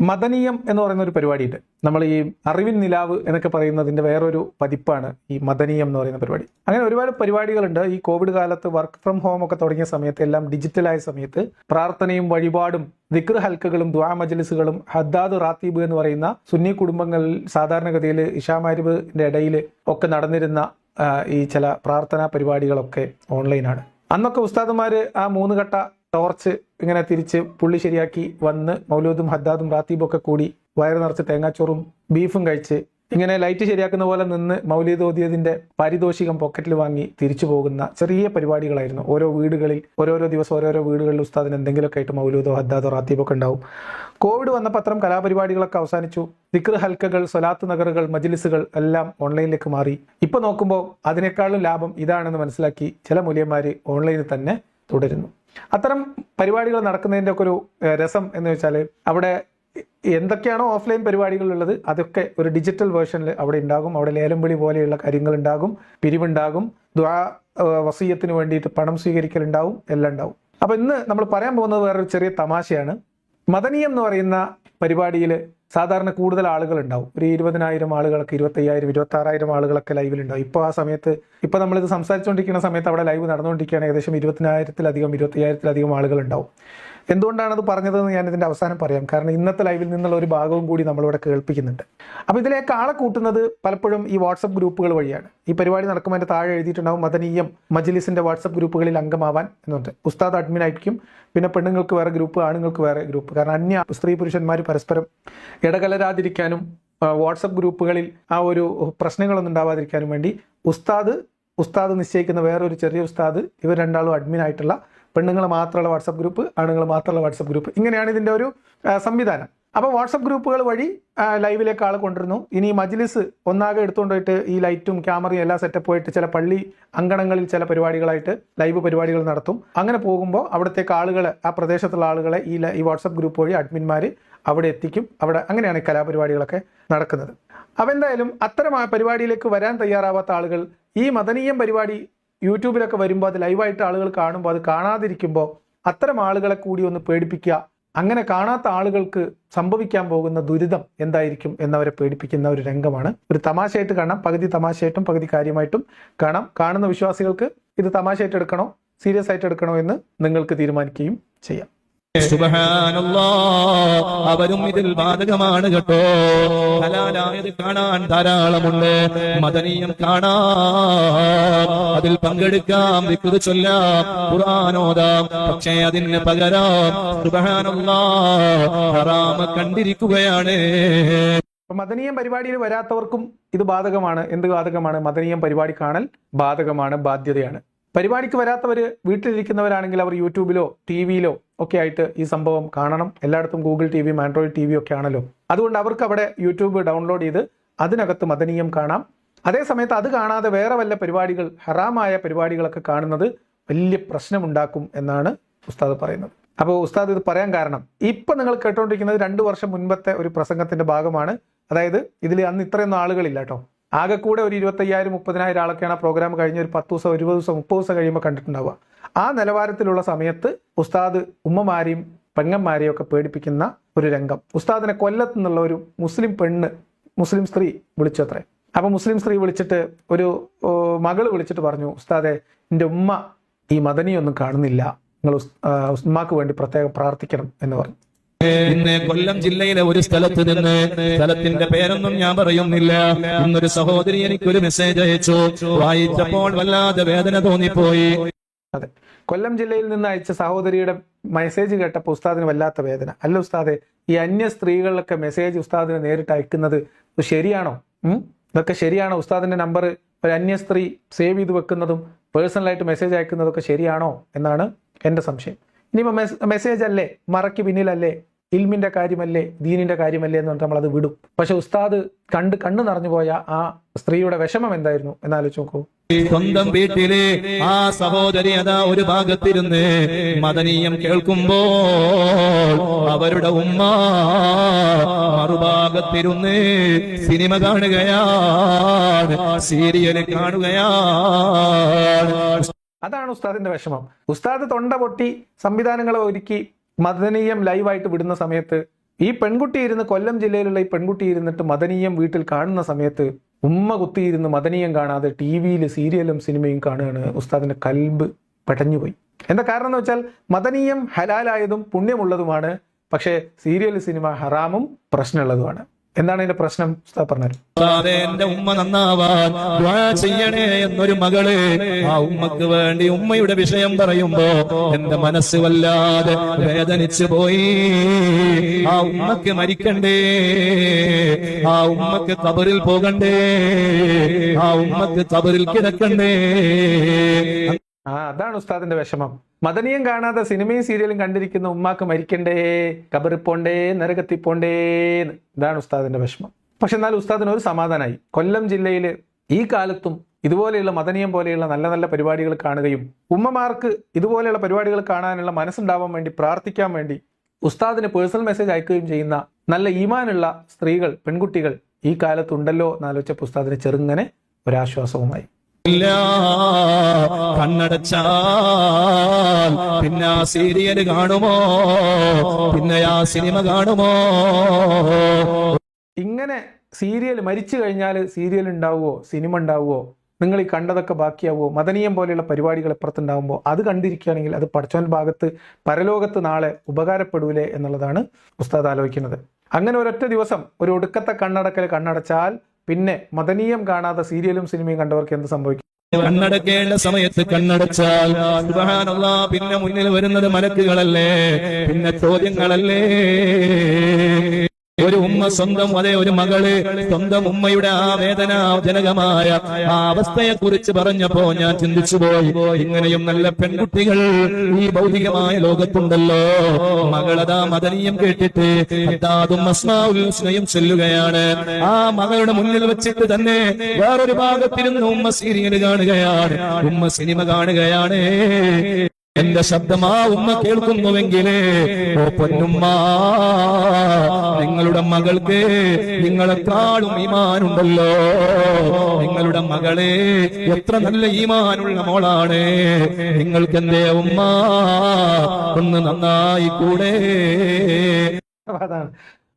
മദനീയം എന്ന് പറയുന്ന ഒരു പരിപാടിയുണ്ട്. നമ്മൾ ഈ അറിവിൻ നിലാവ് എന്നൊക്കെ പറയുന്നതിന്റെ വേറൊരു പതിപ്പാണ് ഈ മദനീയം എന്ന് പറയുന്ന പരിപാടി. അങ്ങനെ ഒരുപാട് പരിപാടികളുണ്ട്. ഈ കോവിഡ് കാലത്ത് വർക്ക് ഫ്രം ഹോം ഒക്കെ തുടങ്ങിയ സമയത്ത് എല്ലാം ഡിജിറ്റലായ സമയത്ത് പ്രാർത്ഥനയും വഴിപാടും ദിക്ർ ഹൽക്കകളും ദ്വാ മജലിസുകളും ഹദ്ദാദ് റാത്തീബ് എന്ന് പറയുന്ന സുന്നി കുടുംബങ്ങളിൽ സാധാരണഗതിയിൽ ഇഷാമാരിബിന്റെ ഇടയിൽ ഒക്കെ നടന്നിരുന്ന ഈ ചില പ്രാർത്ഥനാ പരിപാടികളൊക്കെ ഓൺലൈനാണ് അന്നൊക്കെ ഉസ്താദുമാര് ആ മൂന്ന് ഘട്ട ടോർച്ച് ഇങ്ങനെ തിരിച്ച് പുള്ളി ശരിയാക്കി വന്ന് മൗലൂദും ഹദ്ദാദും റാത്തീബും ഒക്കെ കൂടി വയറ് നിറച്ച് തേങ്ങാച്ചോറും ബീഫും കഴിച്ച് ഇങ്ങനെ ലൈറ്റ് ശരിയാക്കുന്ന പോലെ നിന്ന് മൗലീദ് ഓതിയതിന്റെ പാരിതോഷികം പോക്കറ്റിൽ വാങ്ങി തിരിച്ചു പോകുന്ന ചെറിയ പരിപാടികളായിരുന്നു. ഓരോ വീടുകളിൽ ഓരോരോ ദിവസം ഓരോരോ വീടുകളിൽ ഉസ്താദിന് എന്തെങ്കിലുമൊക്കെ ആയിട്ട് മൗലൂദോ ഹദ്ദാദോ റാത്തീബൊക്കെ ഉണ്ടാവും. കോവിഡ് വന്ന പത്രം കലാപരിപാടികളൊക്കെ അവസാനിച്ചു. ദിക്ർ ഹൽക്കകൾ സൊലാത്ത് നഗറുകൾ മജ്ലിസുകൾ എല്ലാം ഓൺലൈനിലേക്ക് മാറി. ഇപ്പൊ നോക്കുമ്പോൾ അതിനേക്കാളും ലാഭം ഇതാണെന്ന് മനസ്സിലാക്കി ചില മൂല്യന്മാര് ഓൺലൈനിൽ തന്നെ തുടരുന്നു. അത്തരം പരിപാടികൾ നടക്കുന്നതിന്റെ ഒക്കെ ഒരു രസം എന്ന് വെച്ചാൽ അവിടെ എന്തൊക്കെയാണോ ഓഫ്ലൈൻ പരിപാടികളുള്ളത് അതൊക്കെ ഒരു ഡിജിറ്റൽ വേർഷനിൽ അവിടെ ഉണ്ടാകും. അവിടെ ലേലം വിളി പോലെയുള്ള കാര്യങ്ങൾ ഉണ്ടാകും പിരിവുണ്ടാകും ദ്വാ വസീയത്തിന് വേണ്ടിയിട്ട് പണം സ്വീകരിക്കലുണ്ടാവും എല്ലാം ഉണ്ടാവും. അപ്പൊ ഇന്ന് നമ്മൾ പറയാൻ പോകുന്നത് വേറൊരു ചെറിയ തമാശയാണ്. മദനീയം എന്ന് പറയുന്ന പരിപാടിയിൽ സാധാരണ കൂടുതൽ ആളുകൾ ഉണ്ടാവും ഒരു ഇരുപതിനായിരം ആളുകളൊക്കെ ഇരുപത്തയ്യായിരം ഇരുപത്തി ആറായിരം ആളുകളൊക്കെ ലൈവിലുണ്ടാവും ഇപ്പോൾ ആ സമയത്ത് ഇപ്പോൾ നമ്മളിത് സംസാരിച്ചുകൊണ്ടിരിക്കുന്ന സമയത്ത് അവിടെ ലൈവ് നടന്നുകൊണ്ടിരിക്കുകയാണ് ഏകദേശം ഇരുപത്തിനായിരത്തിലധികം ഇരുപത്തയ്യായിരത്തിലധികം ആളുകൾ ഉണ്ടാവും എന്തുകൊണ്ടാണ് അത് പറഞ്ഞതെന്ന് ഞാൻ ഇതിന്റെ അവസാനം പറയാം. കാരണം ഇന്നത്തെ ലൈവിൽ നിന്നുള്ള ഒരു ഭാഗവും കൂടി നമ്മളിവിടെ കേൾപ്പിക്കുന്നുണ്ട്. അപ്പോൾ ഇതിലേക്ക് ആളെ കൂട്ടുന്നത് പലപ്പോഴും ഈ വാട്സപ്പ് ഗ്രൂപ്പുകൾ വഴിയാണ്. ഈ പരിപാടി നടക്കുമ്പോൾ എന്റെ താഴെ എഴുതിയിട്ടുണ്ടാവും മദനീയം മജ്ലിസിന്റെ വാട്സപ്പ് ഗ്രൂപ്പുകളിൽ അംഗമാവാൻ എന്നുണ്ട്. ഉസ്താദ് അഡ്മിൻ ആയിരിക്കും. പിന്നെ പെണ്ണുങ്ങൾക്ക് വേറെ ഗ്രൂപ്പ് ആണുങ്ങൾക്ക് വേറെ ഗ്രൂപ്പ്. കാരണം അന്യ സ്ത്രീ പുരുഷന്മാർ പരസ്പരം ഇടകലരാതിരിക്കാനും വാട്സപ്പ് ഗ്രൂപ്പുകളിൽ ആ ഒരു പ്രശ്നങ്ങളൊന്നും ഉണ്ടാവാതിരിക്കാനും വേണ്ടി ഉസ്താദ് ഉസ്താദ് നിശ്ചയിക്കുന്ന വേറൊരു ചെറിയ ഉസ്താദ് ഇവർ രണ്ടാളും അഡ്മിൻ ആയിട്ടുള്ള പെണ്ണുങ്ങൾ മാത്രമുള്ള വാട്സപ്പ് ഗ്രൂപ്പ് ആണുങ്ങൾ മാത്രമുള്ള വാട്സപ്പ് ഗ്രൂപ്പ്. ഇങ്ങനെയാണ് ഇതിന്റെ ഒരു സംവിധാനം. അപ്പോൾ വാട്സപ്പ് ഗ്രൂപ്പുകൾ വഴി ലൈവിലേക്ക് ആൾ കൊണ്ടുവരുന്നു. ഇനി മജ്ലിസ് ഒന്നാകെ എടുത്തുകൊണ്ട് പോയിട്ട് ഈ ലൈറ്റും ക്യാമറയും എല്ലാം സെറ്റപ്പ് ആയിട്ട് ചില പള്ളി അങ്കണങ്ങളിൽ ചില പരിപാടികളായിട്ട് ലൈവ് പരിപാടികൾ നടത്തും. അങ്ങനെ പോകുമ്പോൾ അവിടത്തേക്ക് ആളുകൾ ആ പ്രദേശത്തുള്ള ആളുകളെ ഈ ഈ വാട്സപ്പ് ഗ്രൂപ്പ് വഴി അഡ്മിന്മാർ അവിടെ എത്തിക്കും. അവിടെ അങ്ങനെയാണ് കലാപരിപാടികളൊക്കെ നടക്കുന്നത്. അപ്പോൾ എന്തായാലും അത്തരം പരിപാടിയിലേക്ക് വരാൻ തയ്യാറാവാത്ത ആളുകൾ ഈ മദനീയം പരിപാടി യൂട്യൂബിലൊക്കെ വരുമ്പോൾ അത് ലൈവായിട്ട് ആളുകൾ കാണുമ്പോൾ അത് കാണാതിരിക്കുമ്പോൾ അത്തരം ആളുകളെ കൂടി ഒന്ന് പേടിപ്പിക്കുക. അങ്ങനെ കാണാത്ത ആളുകൾക്ക് സംഭവിക്കാൻ പോകുന്ന ദുരിതം എന്തായിരിക്കും എന്നവരെ പേടിപ്പിക്കുന്ന ഒരു രംഗമാണ്. ഒരു തമാശയായിട്ട് കാണാം. പകുതി തമാശയായിട്ടും പകുതി കാര്യമായിട്ടും കാണാം. കാണുന്ന വിശ്വാസികൾക്ക് ഇത് തമാശയായിട്ട് എടുക്കണോ സീരിയസ് ആയിട്ട് എടുക്കണോ എന്ന് നിങ്ങൾക്ക് തീരുമാനിക്കുകയും ചെയ്യാം. അവരും ഇതിൽ ബാധകമാണ് കേട്ടോ. ഹലാലായത് കാണാൻ ധാരാളമുണ്ട്. മദനീയം കാണാം. അതിൽ പങ്കെടുക്കാം വിക്കൃത് ചൊല്ലാം ഖുർആാനോദാം പക്ഷേ അതിന് പകരാം ഹറാമ കണ്ടിരിക്കുകയാണ്. അപ്പൊ മദനീയം പരിപാടിയിൽ വരാത്തവർക്കും ഇത് ബാധകമാണ്. എന്ത് ബാധകമാണ്? മദനീയം പരിപാടി കാണൽ ബാധകമാണ് ബാധ്യതയാണ്. പരിപാടിക്ക് വരാത്തവർ വീട്ടിലിരിക്കുന്നവരാണെങ്കിൽ അവർ യൂട്യൂബിലോ ടി വിയിലോ ഒക്കെ ആയിട്ട് ഈ സംഭവം കാണണം. എല്ലായിടത്തും ഗൂഗിൾ ടി വിയും ആൻഡ്രോയിഡ് ടി വിയും ഒക്കെ ആണല്ലോ. അതുകൊണ്ട് അവർക്ക് അവിടെ യൂട്യൂബ് ഡൗൺലോഡ് ചെയ്ത് അതിനകത്ത് മദനീയം കാണാം. അതേസമയത്ത് അത് കാണാതെ വേറെ വല്ല പരിപാടികൾ ഹറാമായ പരിപാടികളൊക്കെ കാണുന്നത് വലിയ പ്രശ്നമുണ്ടാക്കും എന്നാണ് ഉസ്താദ് പറയുന്നത്. അപ്പോൾ ഉസ്താദ് ഇത് പറയാൻ കാരണം ഇപ്പം നിങ്ങൾ കേട്ടോണ്ടിരിക്കുന്നത് രണ്ട് വർഷം മുൻപത്തെ ഒരു പ്രസംഗത്തിന്റെ ഭാഗമാണ്. അതായത് ഇതിൽ അന്ന് ഇത്രയൊന്നും ആളുകളില്ല കേട്ടോ. ആകെ കൂടെ ഒരു ഇരുപത്തയ്യായിരം മുപ്പതിനായിരം ആളൊക്കെയാണ് ആ പ്രോഗ്രാം കഴിഞ്ഞ് ഒരു പത്ത് ദിവസം ഇരുപത് ദിവസം മുപ്പത് ദിവസം കഴിയുമ്പോൾ കണ്ടിട്ടുണ്ടാവുക. ആ നിലവാരത്തിലുള്ള സമയത്ത് ഉസ്താദ് ഉമ്മമാരെയും പെങ്ങന്മാരെയും ഒക്കെ പേടിപ്പിക്കുന്ന ഒരു രംഗം. ഉസ്താദിനെ കൊല്ലത്ത് നിന്നുള്ള ഒരു മുസ്ലിം പെണ്ണ് മുസ്ലിം സ്ത്രീ വിളിച്ചത്രേ അപ്പൊ മുസ്ലിം സ്ത്രീ വിളിച്ചിട്ട് ഒരു മകൾ വിളിച്ചിട്ട് പറഞ്ഞു ഉസ്താദെ എന്റെ ഉമ്മ ഈ മദനിയൊന്നും കാണുന്നില്ല. നിങ്ങൾ ഉസ്- ആ, ഉമ്മാക്ക് വേണ്ടി പ്രത്യേകം പ്രാർത്ഥിക്കണം എന്ന് പറഞ്ഞു. ഇന്ന് കൊല്ലം ജില്ലയിലെ ഒരു സ്ഥലത്ത് നിന്ന് സ്ഥലത്തിന്റെ പേരൊന്നും ഞാൻ പറയുന്നില്ല. ഇന്നൊരു സഹോദരി എനിക്കൊരു മെസ്സേജ് അയച്ചു. വായിച്ചപ്പോൾ വല്ലാതെ വേദന തോന്നിപ്പോയി. അതെ. കൊല്ലം ജില്ലയിൽ നിന്ന് അയച്ച സഹോദരിയുടെ മെസ്സേജ് കേട്ടപ്പോൾ ഉസ്താദിന് വല്ലാത്ത വേദന. അല്ല ഉസ്താദെ ഈ അന്യ സ്ത്രീകളിലൊക്കെ മെസ്സേജ് ഉസ്താദിന് നേരിട്ട് അയക്കുന്നത് ശരിയാണോ? ഇതൊക്കെ ശരിയാണോ? ഉസ്താദിന്റെ നമ്പർ ഒരു അന്യ സ്ത്രീ സേവ് ചെയ്ത് വെക്കുന്നതും പേഴ്സണലായിട്ട് മെസ്സേജ് അയക്കുന്നതൊക്കെ ശരിയാണോ? എന്നാണ് എന്റെ സംശയം. ഇനിയിപ്പോൾ മെസ്സേജ് അല്ലേ? മറയ്ക്ക് പിന്നിലല്ലേ? ഇൽമിന്റെ കാര്യമല്ലേ ദീനിന്റെ കാര്യമല്ലേ എന്ന് പറഞ്ഞിട്ട് നമ്മളത് വിടും. പക്ഷെ ഉസ്താദ് കണ്ട് കണ്ണു നിറഞ്ഞു പോയ ആ സ്ത്രീയുടെ വിഷമം എന്തായിരുന്നു? എന്നാലോചിച്ച് നോക്കൂ. സ്വന്തം വീട്ടിലെ ആ സഹോദരി അതാ ഒരു ഭാഗത്തിരുന്ന് മദനീയം കേൾക്കുമ്പോൾ അവരുടെ ഉമ്മ മറുഭാഗത്തിരുന്ന് സിനിമ കാണുകയാണ് സീരിയൽ കാണുകയാണ്. അതാണ് ഉസ്താദിന്റെ വിഷമം. ഉസ്താദ് തൊണ്ട പൊട്ടി സംവിധാനങ്ങളെ ഒരുക്കി മദനീയം ലൈവായിട്ട് വിടുന്ന സമയത്ത് ഈ പെൺകുട്ടി ഇരുന്ന് കൊല്ലം ജില്ലയിലുള്ള ഈ പെൺകുട്ടി ഇരുന്നിട്ട് മദനീയം വീട്ടിൽ കാണുന്ന സമയത്ത് ഉമ്മ കുത്തിയിരുന്ന് മദനീയം കാണാതെ ടി വിയിൽ സീരിയലും സിനിമയും കാണുകയാണ് ഉസ്താദിന്റെ കൽബ് പെടഞ്ഞുപോയി. എന്താ കാരണം എന്ന് വെച്ചാൽ മദനീയം ഹലാലായതും പുണ്യമുള്ളതുമാണ് പക്ഷേ സീരിയൽ സിനിമ ഹറാമും പ്രശ്നമുള്ളതുമാണ്. എന്താണ് അതിന്റെ പ്രശ്നം? പറഞ്ഞു എന്റെ ഉമ്മ നന്നാവാൻ ചെയ്യണേ എന്നൊരു മകൾ ആ ഉമ്മക്ക് വേണ്ടി ഉമ്മയുടെ വിഷയം പറയുമ്പോ എന്റെ മനസ്സ് വല്ലാതെ വേദനിച്ചു പോയി. ആ ഉമ്മക്ക് മരിക്കണ്ടേ. ആ ഉമ്മക്ക് കബറിൽ പോകണ്ടേ. ആ ഉമ്മക്ക് കബറിൽ കിടക്കണ്ടേ. ആ അതാണ് ഉസ്താദിന്റെ വിഷമം. മദനീയം കാണാതെ സിനിമയും സീരിയലും കണ്ടിരിക്കുന്ന ഉമ്മാക്ക് മരിക്കണ്ടേ കബറിൽ പോണ്ടേ നരകത്തിൽ പോണ്ടേ ഇതാണ് ഉസ്താദിന്റെ വിഷമം. പക്ഷെ എന്നാൽ ഉസ്താദിന് ഒരു സമാധാനമായി കൊല്ലം ജില്ലയിൽ ഈ കാലത്തും ഇതുപോലെയുള്ള മദനീയം പോലെയുള്ള നല്ല നല്ല പരിപാടികൾ കാണുകയും ഉമ്മമാർക്ക് ഇതുപോലെയുള്ള പരിപാടികൾ കാണാനുള്ള മനസ്സുണ്ടാവാൻ വേണ്ടി പ്രാർത്ഥിക്കാൻ വേണ്ടി ഉസ്താദിന് പേഴ്സണൽ മെസ്സേജ് അയക്കുകയും ചെയ്യുന്ന നല്ല ഈമാനുള്ള സ്ത്രീകൾ പെൺകുട്ടികൾ ഈ കാലത്തുണ്ടല്ലോ എന്നാലോചിച്ച ഉസ്താദിന് ചെറുങ്ങനെ ഒരാശ്വാസവുമായി. ഇല്ല കണ്ണടച്ചാൽ പിന്നെ ആ സീരിയൽ കാണുമോ? പിന്നെ ആ സിനിമ കാണുമോ? ഇങ്ങനെ സീരിയൽ മരിച്ചു കഴിഞ്ഞാൽ സീരിയൽ ഉണ്ടാവുമോ സിനിമ ഉണ്ടാവുമോ നിങ്ങൾ ഈ കണ്ടതൊക്കെ ബാക്കിയാവുമോ മദനീയം പോലെയുള്ള പരിപാടികൾ ഇപ്പുറത്തുണ്ടാവുമ്പോൾ അത് കണ്ടിരിക്കുകയാണെങ്കിൽ അത് പഠിച്ചോൻ ഭാഗത്ത് പരലോകത്ത് നാളെ ഉപകാരപ്പെടൂലേ എന്നുള്ളതാണ് ഉസ്താദ് ആലോചിക്കുന്നത്. അങ്ങനെ ഒരൊറ്റ ദിവസം ഒരു ഒടുക്കത്തെ കണ്ണടക്കൽ കണ്ണടച്ചാൽ പിന്നെ മദനീയം കാണാതെ സീരിയലും സിനിമയും കണ്ടവർക്ക് എന്ത് സംഭവിക്കും? കണ്ണടക്കേണ്ട സമയത്ത് കണ്ണടച്ചാൽ പിന്നെ മുന്നിൽ വരുന്നത് മലക്കുകളല്ലേ പിന്നെ ചോദ്യങ്ങളല്ലേ? ഒരു ഉമ്മ സ്വന്തം അതേ ഒരു മകൾ സ്വന്തം ഉമ്മയുടെ ആ വേദനാജനകമായ ആ അവസ്ഥയെ കുറിച്ച് പറഞ്ഞപ്പോ ഞാൻ ചിന്തിച്ചു പോയി ഇങ്ങനെയും നല്ല പെൺകുട്ടികൾ ഈ ഭൗതികമായ ലോകത്തുണ്ടല്ലോ. മകളതാ മദനീയം കേട്ടിട്ട് ഹുസ്നയും ചെല്ലുകയാണ്. ആ മകളുടെ മുന്നിൽ വെച്ചിട്ട് തന്നെ വേറൊരു ഭാഗത്തിരുന്ന് ഉമ്മ സീരിയൽ കാണുകയാണ്. ഉമ്മ സിനിമ കാണുകയാണ്. എന്റെ ശബ്ദമാ ഉമ്മ കേൾക്കുന്നുവെങ്കിലേ ഓ പൊന്നുമ്മ നിങ്ങളുടെ മകൾക്ക് നിങ്ങളെക്കാളും ഈമാനുണ്ടല്ലോ. നിങ്ങളുടെ മകളെ എത്ര നല്ല ഈമാനുള്ള മോളാണ്. നിങ്ങൾക്ക് എന്തേ ഉമ്മ? ഒന്ന് നന്നായി കൂടെ.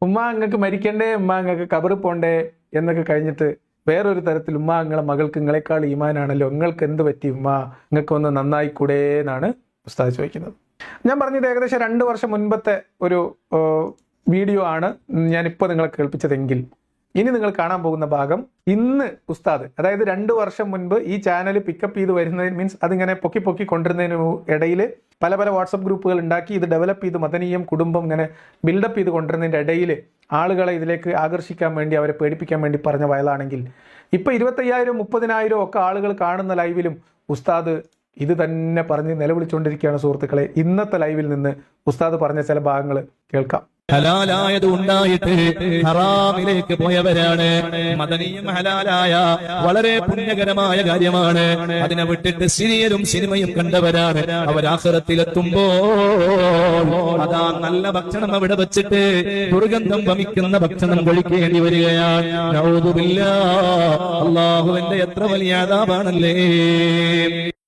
ഉമ്മ അങ്ങക്ക് മരിക്കണ്ടേ? ഉമ്മ അങ്ങക്ക് കബറ് പോണ്ടേ? എന്നൊക്കെ കഴിഞ്ഞിട്ട് വേറൊരു തരത്തിൽ ഉമ്മ നിങ്ങളെ മകൾക്ക് നിങ്ങളെക്കാൾ ഈമാനാണല്ലോ. നിങ്ങൾക്ക് എന്ത് പറ്റി ഉമ്മ? നിങ്ങൾക്ക് ഒന്ന് നന്നായി കൂടെ എന്നാണ് ഉസ്താദ് ചോദിക്കുന്നത് ഞാൻ പറഞ്ഞത് ഏകദേശം രണ്ട് വർഷം മുൻപത്തെ ഒരു വീഡിയോ ആണ് ഞാനിപ്പോൾ നിങ്ങളെ കേൾപ്പിച്ചതെങ്കിൽ. ഇനി നിങ്ങൾ കാണാൻ പോകുന്ന ഭാഗം ഇന്ന് ഉസ്താദ് അതായത് രണ്ട് വർഷം മുൻപ് ഈ ചാനൽ പിക്കപ്പ് ചെയ്ത് വരുന്നതിന് മീൻസ് അതിങ്ങനെ പൊക്കി പൊക്കി കൊണ്ടുവരുന്നതിന് ഇടയിൽ പല പല വാട്സപ്പ് ഗ്രൂപ്പുകൾ ഉണ്ടാക്കി ഇത് ഡെവലപ്പ് ചെയ്ത് മദനീയം കുടുംബം ഇങ്ങനെ ബിൽഡപ്പ് ചെയ്ത് കൊണ്ടുവരുന്നതിന്റെ ഇടയിൽ ആളുകളെ ഇതിലേക്ക് ആകർഷിക്കാൻ വേണ്ടി അവരെ പേടിപ്പിക്കാൻ വേണ്ടി പറഞ്ഞ വയലാണെങ്കിൽ. ഇപ്പോൾ ഇരുപത്തയ്യായിരം മുപ്പതിനായിരം ഒക്കെ ആളുകൾ കാണുന്ന ലൈവിലും ഉസ്താദ് ഇത് തന്നെ പറഞ്ഞ് നിലവിളിച്ചുകൊണ്ടിരിക്കുകയാണ് സുഹൃത്തുക്കളെ. ഇന്നത്തെ ലൈവിൽ നിന്ന് ഉസ്താദ് പറഞ്ഞ ചില ഭാഗങ്ങൾ കേൾക്കാം. ഹലാലായത് ഉണ്ടായിട്ട് ഹറാമിലേക്ക് പോയവരാണ്. മദനീയം ഹലാലായ വളരെ പുണ്യകരമായ കാര്യമാണ്. അതിനെ വിട്ടിട്ട് സീരിയലും സിനിമയും കണ്ടവരാണ്. അവരാഹരത്തിലെത്തുമ്പോ അതാ നല്ല ഭക്ഷണം അവിടെ വെച്ചിട്ട് ദുർഗന്ധം വമിക്കുന്ന ഭക്ഷണം കഴിക്കേണ്ടി വരികയാണ്. അള്ളാഹുവിന്റെ എത്ര വലിയ ആദാബാണല്ലേ?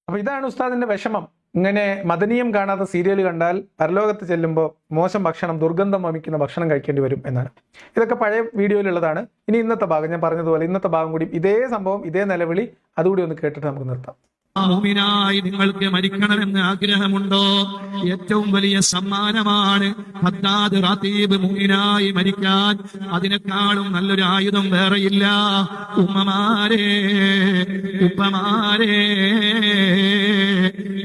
അപ്പൊ ഇതാണ് ഉസ്താദിന്റെ വിഷമം. ഇങ്ങനെ മദനീയം കാണാത്ത സീരിയൽ കണ്ടാൽ പരലോകത്ത് ചെല്ലുമ്പോൾ മോശം ഭക്ഷണം ദുർഗന്ധം വമിക്കുന്ന ഭക്ഷണം കഴിക്കേണ്ടി വരും എന്നാണ്. ഇതൊക്കെ പഴയ വീഡിയോയിലുള്ളതാണ് ഇനി ഇന്നത്തെ ഭാഗം ഞാൻ പറഞ്ഞതുപോലെ ഇന്നത്തെ ഭാഗം കൂടി ഇതേ സംഭവം ഇതേ നിലവിളി അതുകൂടി ഒന്ന് കേട്ടിട്ട് നമുക്ക് നിർത്താം. മുഅ്മിനായി നിങ്ങൾക്ക് മരിക്കണമെന്ന് ആഗ്രഹമുണ്ടോ? ഏറ്റവും വലിയ സമ്മാനമാണ് ഹദ്ദാദ് റാത്തീബ് മുഅ്മിനായി മരിക്കാൻ. അതിനേക്കാളും നല്ലൊരു ആയുധം വേറെയില്ല. ഉമ്മമാരെ ഉപ്പമാരെ.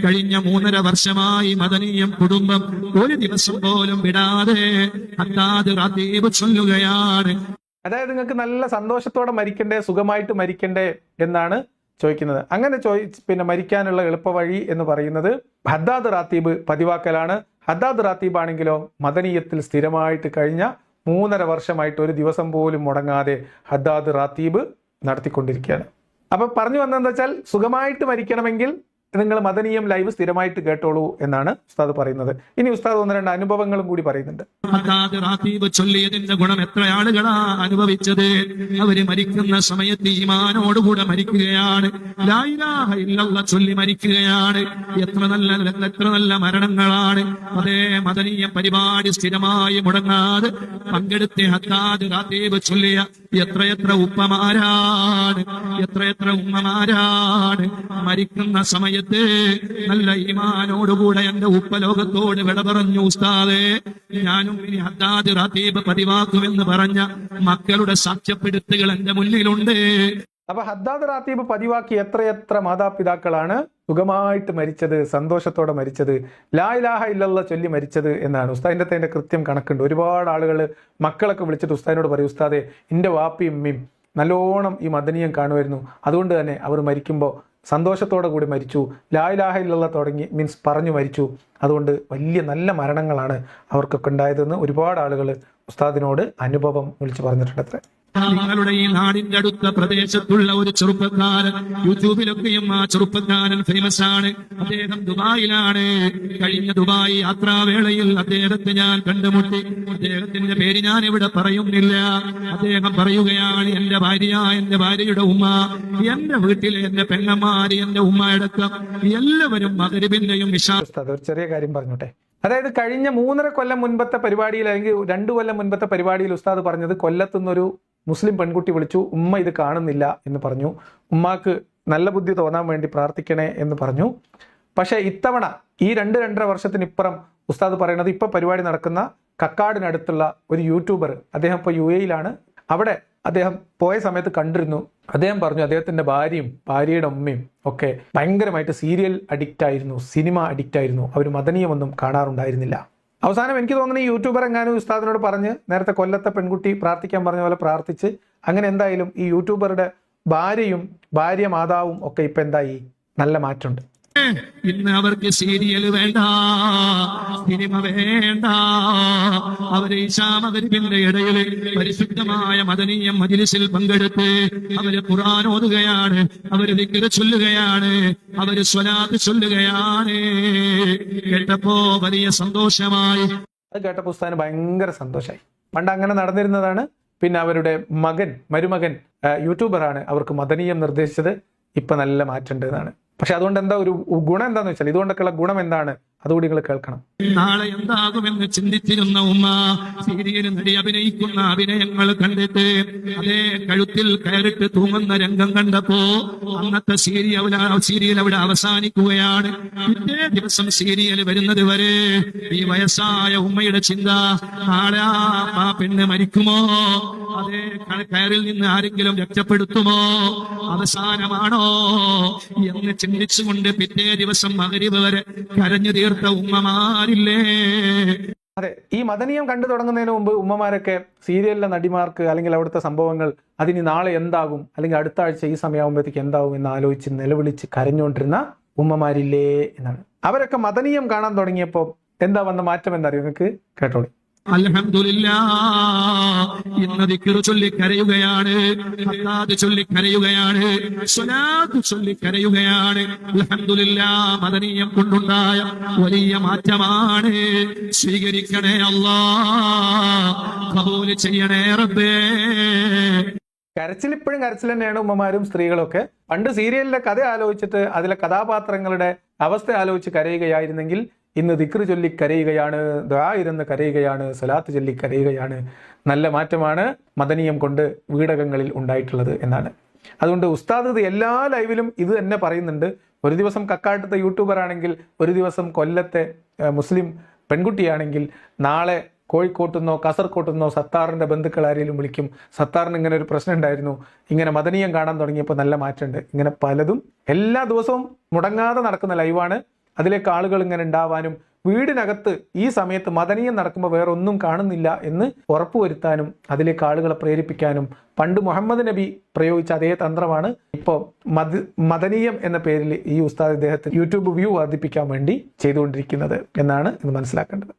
കഴിഞ്ഞ മൂന്നര വർഷമായി മദനീയം കുടുംബം ഒരു ദിവസം പോലും വിടാതെ ഹദ്ദാദ് റാത്തീബ് ചൊല്ലുകയാണ്. അതായത് നിങ്ങൾക്ക് നല്ല സന്തോഷത്തോടെ മരിക്കണ്ടേ സുഖമായിട്ട് മരിക്കണ്ടേ എന്നാണ് ചോദിക്കുന്നത്. അങ്ങനെ ചോദി പിന്നെ മരിക്കാനുള്ള എളുപ്പവഴി എന്ന് പറയുന്നത് ഹദ്ദാദ് റാത്തീബ് പതിവാക്കലാണ്. ഹദ്ദാദ് റാത്തീബ് ആണെങ്കിലോ മദനീയത്തിൽ സ്ഥിരമായിട്ട് കഴിഞ്ഞ മൂന്നര വർഷമായിട്ട് ഒരു ദിവസം പോലും മുടങ്ങാതെ ഹദ്ദാദ് റാത്തീബ് നടത്തിക്കൊണ്ടിരിക്കുകയാണ്. അപ്പൊ പറഞ്ഞു വന്നതെന്ന് വെച്ചാൽ സുഖമായിട്ട് മരിക്കണമെങ്കിൽ നിങ്ങൾ മദനീയം ലൈവ് സ്ഥിരമായിട്ട് കേട്ടോളൂ എന്നാണ് ഉസ്താദ് പറയുന്നത്. ഇനി ഉസ്താദ് ഒന്ന് രണ്ട് അനുഭവങ്ങളും കൂടി പറയുന്നുണ്ട്. ചൊല്ലിയതിന്റെ ഗുണം എത്ര ആളുകളാ അനുഭവിച്ചത്? അവർ മരിക്കുന്ന സമയത്ത് ഈമാനോടുകൂടെ മരിക്കുകയാണ്. ചൊല്ലി മരിക്കുകയാണ്. എത്ര നല്ല എത്ര നല്ല മരണങ്ങളാണ്. അതേ മദനീയ പരിപാടി സ്ഥിരമായി മുടങ്ങാതെ പങ്കെടുത്ത് ഹത്താദ് റാത്തീബ് ചൊല്ലിയ എത്രയെത്ര ഉപ്പമാരാണ് എത്രയെത്ര ഉമ്മമാരാണ് മരിക്കുന്ന സമയത്ത് നല്ല ഈമാനോടുകൂടെ എന്റെ ഉപ്പ ലോകത്തോട് വിട പറഞ്ഞു ഉസ്താദേ ഞാനും ഇനി ഹദ്ദാദ് റതീബ് പതിവാക്കുമെന്ന് പറഞ്ഞ മക്കളുടെ സാക്ഷ്യപ്പെടുത്തുകൾ എന്റെ മുന്നിലുണ്ട്. അപ്പൊ ഹദ്ദാദ് റാത്തീബ് പതിവാക്കി എത്രയെത്ര മാതാപിതാക്കളാണ്? സുഖമായിട്ട് മരിച്ചത് സന്തോഷത്തോടെ മരിച്ചത് ഇലാഹ ഇല്ലല്ല ചൊല്ലി മരിച്ചത് എന്നാണ്. ഉസ്താദിന്റെ തന്നെ കൃത്യം കണക്കുണ്ട്. ഒരുപാട് ആളുകൾ മക്കളൊക്കെ വിളിച്ചിട്ട് ഉസ്താദിനോട് പറയും ഉസ്താദെ എന്റെ വാപ്പയും ഉമ്മയും നല്ലോണം ഈ മദനീയം കാണുമായിരുന്നു. അതുകൊണ്ട് തന്നെ അവർ മരിക്കുമ്പോൾ സന്തോഷത്തോടെ കൂടി മരിച്ചു. ലാ ഇലാഹ ഇല്ലല്ല തുടങ്ങി മീൻസ് പറഞ്ഞു മരിച്ചു. അതുകൊണ്ട് വലിയ നല്ല മരണങ്ങളാണ് അവർക്കൊക്കെ ഉണ്ടായതെന്ന് ഒരുപാട് ആളുകൾ ഉസ്താദിനോട് അനുഭവം വിളിച്ചു പറഞ്ഞിട്ടുണ്ട് നിങ്ങളുടെ ഈ നാടിന്റെ അടുത്ത പ്രദേശത്തുള്ള ഒരു ചെറുപ്പക്കാരൻ യൂട്യൂബിലൊക്കെയും ആ ചെറുപ്പക്കാരൻ ഫേമസ് ആണ്. അദ്ദേഹം ദുബായിലാണ്. കഴിഞ്ഞ ദുബായ് യാത്രാവേളയിൽ അദ്ദേഹത്തെ ഞാൻ കണ്ടുമുട്ടി. അദ്ദേഹത്തിന്റെ പേര് ഞാൻ ഇവിടെ പറയുന്നില്ല. അദ്ദേഹം പറയുകയാണ് എന്റെ ഭാര്യ എന്റെ ഭാര്യയുടെ ഉമ്മ എന്റെ വീട്ടിലെ എന്റെ പെങ്ങന്മാര് എന്റെ ഉമ്മ അടക്കം എല്ലാവരും മകരിബിന്റെയും ഒരു ചെറിയ കാര്യം പറഞ്ഞോട്ടെ. അതായത് കഴിഞ്ഞ മൂന്നര കൊല്ലം മുൻപത്തെ പരിപാടിയിൽ അല്ലെങ്കിൽ രണ്ടു കൊല്ലം മുൻപത്തെ പരിപാടിയിൽ ഉസ്താദ് പറഞ്ഞത് കൊല്ലത്തുനിന്നൊരു മുസ്ലിം പെൺകുട്ടി വിളിച്ചു ഉമ്മ ഇത് കാണുന്നില്ല എന്ന് പറഞ്ഞു. ഉമ്മാക്ക് നല്ല ബുദ്ധി തോന്നാൻ വേണ്ടി പ്രാർത്ഥിക്കണേ എന്ന് പറഞ്ഞു. പക്ഷേ ഇത്തവണ ഈ രണ്ട് രണ്ടര വർഷത്തിനിപ്പുറം ഉസ്താദ് പറയുന്നത് ഇപ്പോൾ പരിപാടി നടക്കുന്ന കക്കാടിനടുത്തുള്ള ഒരു യൂട്യൂബർ അദ്ദേഹം ഇപ്പോൾ യു എയിലാണ്. അവിടെ അദ്ദേഹം പോയ സമയത്ത് കണ്ടിരുന്നു. അദ്ദേഹം പറഞ്ഞു അദ്ദേഹത്തിന്റെ ഭാര്യയും ഭാര്യയുടെ ഉമ്മയും ഒക്കെ ഭയങ്കരമായിട്ട് സീരിയൽ അഡിക്റ്റ് ആയിരുന്നു സിനിമ അഡിക്റ്റ് ആയിരുന്നു അവർ മദനീയമൊന്നും കാണാറുണ്ടായിരുന്നില്ല. അവസാനം എനിക്ക് തോന്നുന്നു ഈ യൂട്യൂബർ എങ്ങാനും ഉസ്താദിനോട് പറഞ്ഞ് നേരത്തെ കൊല്ലത്തെ പെൺകുട്ടി പ്രാർത്ഥിക്കാൻ പറഞ്ഞ പോലെ പ്രാർത്ഥിച്ച് അങ്ങനെ എന്തായാലും ഈ യൂട്യൂബറുടെ ഭാര്യയും ഭാര്യ മാതാവും ഒക്കെ ഇപ്പം എന്തായി? നല്ല മാറ്റമുണ്ട്. ഇന്ന് അവർക്ക് സീരിയൽ വേണ്ട സിനിമ വേണ്ട. അവരെ ഇശാമകരിപ്പിന്റെ ഇടയിൽ പരിശുദ്ധമായ മദനീയം മജിലിസിൽ പങ്കെടുത്ത് അവർ ഖുറാൻ ഓതുകയാണ് അവർ നിഗ്ര ചൊല്ലുകയാണ് അവർ സ്വലാത്ത് ചൊല്ലുകയാണ്. കേട്ടപ്പോ വലിയ സന്തോഷമായി. അത് കേട്ട പുസ്തകം ഭയങ്കര സന്തോഷമായി പണ്ട് അങ്ങനെ നടന്നിരുന്നതാണ്. പിന്നെ അവരുടെ മകൻ മരുമകൻ യൂട്യൂബറാണ് അവർക്ക് മദനീയം നിർദ്ദേശിച്ചത്. ഇപ്പൊ നല്ല മാറ്റമുണ്ട് എന്നാണ്. പക്ഷെ അതുകൊണ്ട് എന്താ ഒരു ഗുണം എന്താന്ന് വെച്ചാൽ ഇതുകൊണ്ടൊക്കെയുള്ള ഗുണം എന്താണ് അതുകൂടി നിങ്ങൾ കേൾക്കണം. നാളെ എന്താകുമെന്ന് ചിന്തിച്ചിരുന്ന ഉമ്മ സീരിയൽ നടി അഭിനയിക്കുന്ന അഭിനയങ്ങൾ കണ്ടിട്ട് അതേ കഴുത്തിൽ കയറിട്ട് തൂങ്ങുന്ന രംഗം കണ്ടപ്പോ അന്നത്തെ സീരിയൽ സീരിയൽ അവിടെ അവസാനിക്കുകയാണ്. പിറ്റേ ദിവസം സീരിയൽ വരുന്നത് വരെ ഈ വയസ്സായ ഉമ്മയുടെ ചിന്ത നാളെ ആ പെണ്ണ് മരിക്കുമോ? അതേ നിന്ന് ആരെങ്കിലും രക്ഷപ്പെടുത്തുമോ? അവസാനമാണോ? എന്ന് ചിന്തിച്ചുകൊണ്ട് പിറ്റേ ദിവസം മകരിവ് വരെ കരഞ്ഞു തീർത്ത ഉമ്മമാരില്ലേ? അതെ ഈ മദനീയം കണ്ടു തുടങ്ങുന്നതിന് മുമ്പ് ഉമ്മമാരൊക്കെ സീരിയലിലെ നടിമാർക്ക് അല്ലെങ്കിൽ അവിടുത്തെ സംഭവങ്ങൾ അതിനി നാളെ എന്താകും? അല്ലെങ്കിൽ അടുത്ത ആഴ്ച ഈ സമയമാകുമ്പോഴത്തേക്ക് എന്താകും എന്ന് ആലോചിച്ച് നിലവിളിച്ച് കരഞ്ഞുകൊണ്ടിരുന്ന ഉമ്മമാരില്ലേ എന്നാണ്. അവരൊക്കെ മദനീയം കാണാൻ തുടങ്ങിയപ്പോൾ എന്താ വന്ന മാറ്റം എന്നറിയോ നിങ്ങൾക്ക്? കേട്ടോളി. അൽഹംദുലില്ലാ ഇന്ന് ദിക്റ് ചൊല്ലി കരയുകയാണ് ഹദ്ദാദ് ചൊല്ലി കരയുകയാണ് സ്വലാത്ത് ചൊല്ലി കരയുകയാണ് അൽഹംദുലില്ലാ മദനീയം കൊണ്ടുണ്ടായ വലിയ മാറ്റമാണ്. സ്വീകരിക്കണേ അല്ലാ കബൂൽ ചെയ്യണേ റബ്ബേ. കരച്ചിൽ ഇപ്പോഴും കരച്ചിൽ തന്നെയാണ് ഉമ്മമാരും സ്ത്രീകളൊക്കെ. പണ്ട് സീരിയലിലെ കഥ ആലോചിച്ചിട്ട് അതിലെ കഥാപാത്രങ്ങളുടെ അവസ്ഥ ആലോചിച്ച് കരയുകയായിരുന്നെങ്കിൽ ഇന്ന് ദിക്റ് ചൊല്ലി കരയുകയാണ് ദ്വാ ഇരുന്ന് കരയുകയാണ് സലാത്ത് ചൊല്ലി കരയുകയാണ്. നല്ല മാറ്റമാണ് മദനീയം കൊണ്ട് വീടകങ്ങളിൽ ഉണ്ടായിട്ടുള്ളത് എന്നാണ്. അതുകൊണ്ട് ഉസ്താദ് എല്ലാ ലൈവിലും ഇത് തന്നെ പറയുന്നുണ്ട്. ഒരു ദിവസം കക്കാട്ടത്തെ യൂട്യൂബർ ആണെങ്കിൽ ഒരു ദിവസം കൊല്ലത്തെ മുസ്ലിം പെൺകുട്ടിയാണെങ്കിൽ നാളെ കോഴിക്കോട്ടുനിന്നോ കാസർകോട്ടുനിന്നോ സത്താറിന്റെ ബന്ധുക്കൾ ആരെങ്കിലും വിളിക്കും. സത്താറിന് ഇങ്ങനെ ഒരു പ്രശ്നം ഉണ്ടായിരുന്നു. ഇങ്ങനെ മദനീയം കാണാൻ തുടങ്ങിയപ്പോൾ നല്ല മാറ്റമുണ്ട്. ഇങ്ങനെ പലതും എല്ലാ ദിവസവും മുടങ്ങാതെ നടക്കുന്ന ലൈവാണ്. അതിലേക്ക് ആളുകൾ ഇങ്ങനെ ഉണ്ടാവാനും വീടിനകത്ത് ഈ സമയത്ത് മദനീയം നടക്കുമ്പോൾ വേറെ ഒന്നും കാണുന്നില്ല എന്ന് ഉറപ്പുവരുത്താനും അതിലേക്ക് ആളുകളെ പ്രേരിപ്പിക്കാനും പണ്ട് മുഹമ്മദ് നബി പ്രയോഗിച്ച അതേ തന്ത്രമാണ് ഇപ്പോൾ മദ മദനീയം എന്ന പേരിൽ ഈ ഉസ്താദ് ഇദ്ദേഹത്തിന് യൂട്യൂബ് വ്യൂ വർദ്ധിപ്പിക്കാൻ വേണ്ടി ചെയ്തുകൊണ്ടിരിക്കുന്നത് എന്നാണ് ഇത് മനസ്സിലാക്കേണ്ടത്.